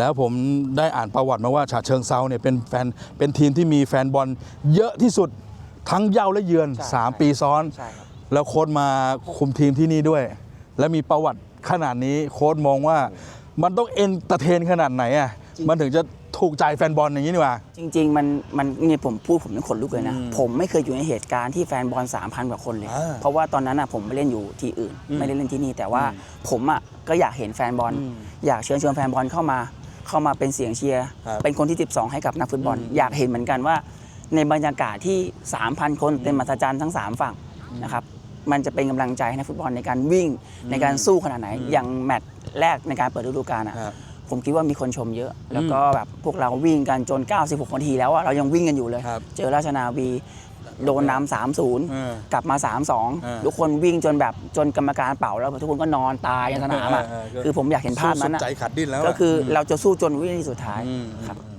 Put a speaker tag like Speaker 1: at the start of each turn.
Speaker 1: แล้วผมได้อ่านประวัติมาว่าฉะเชิงเซาเนี่ยเป็นแฟนเป็นทีมที่มีแฟนบอลเยอะที่สุดทั้งเย้าและเยือน
Speaker 2: ใช่
Speaker 1: 3ปีซ้อน
Speaker 2: ใช่ครับ
Speaker 1: แล้วโค้ชมาคุมทีมที่นี่ด้วย และมีประวัติขนาดนี้โค้ชมองว่ามันต้องเอนเตอร์เทนขนาดไหนอะมันถึงจะถูกใจแฟนบอลอย่างนี้นี่หว่า
Speaker 2: จริง ๆ มันมันเนี่ยผมพูดผมเป็นขนลุกเลยนะ ผมไม่เคยอยู่ในเหตุการณ์ที่แฟนบอล3,000กว่าคนเลย
Speaker 1: อ่า
Speaker 2: เพราะว่าตอนนั้นอะผมไปเล่นอยู่ที่อื่น
Speaker 1: อืม
Speaker 2: ไม่ได้เล่นที่นี่แต่ว่า
Speaker 1: อืม
Speaker 2: ผมอะก็อยากเห็นแฟนบอล
Speaker 1: อืม
Speaker 2: อยากเชิญชวนแฟนบอลเข้ามา เข้ามาเป็นเสียงเชียร์
Speaker 1: ครับ
Speaker 2: เป็นคนที่ 12 ให้กับนักฟุตบอล
Speaker 1: อืม
Speaker 2: อยากเห็นเหมือนกันว่า ในบรรยากาศที่ 3,000 คนเต็มมหัศจรรย์ทั้ง 3 ฝั่งนะครับมันจะเป็นกำลังใจให้นักฟุตบอลในการวิ่งในการสู้ขนาดไหน อย่างแมตช์แรกในการเปิดฤดูกาลอะ
Speaker 1: ครับ
Speaker 2: ผมคิดว่ามีคนชมเยอะ แล้วก็แบบพวกเราวิ่งกันจน 96นาทีแล้วอะเรายังวิ่งกันอยู่เลย
Speaker 1: ครับ
Speaker 2: เจอราชนาวีโดนนำสามศูนย์
Speaker 1: เออ
Speaker 2: กลับมา3
Speaker 1: เออ
Speaker 2: 2ทุกคนวิ่งจนแบบจนกรรมการเป่าแล้วทุกคนก็นอนตายในสนามอะ
Speaker 1: เออเออ
Speaker 2: คือผมอยากเห็นภาพนั้น
Speaker 1: สู้สุ
Speaker 2: อะ
Speaker 1: ดใจขาดดิ้นแล้ว
Speaker 2: ก็คือ
Speaker 1: ม
Speaker 2: เราจะสู้จนวินาทีสุดท้าย
Speaker 1: อืม
Speaker 2: ครับ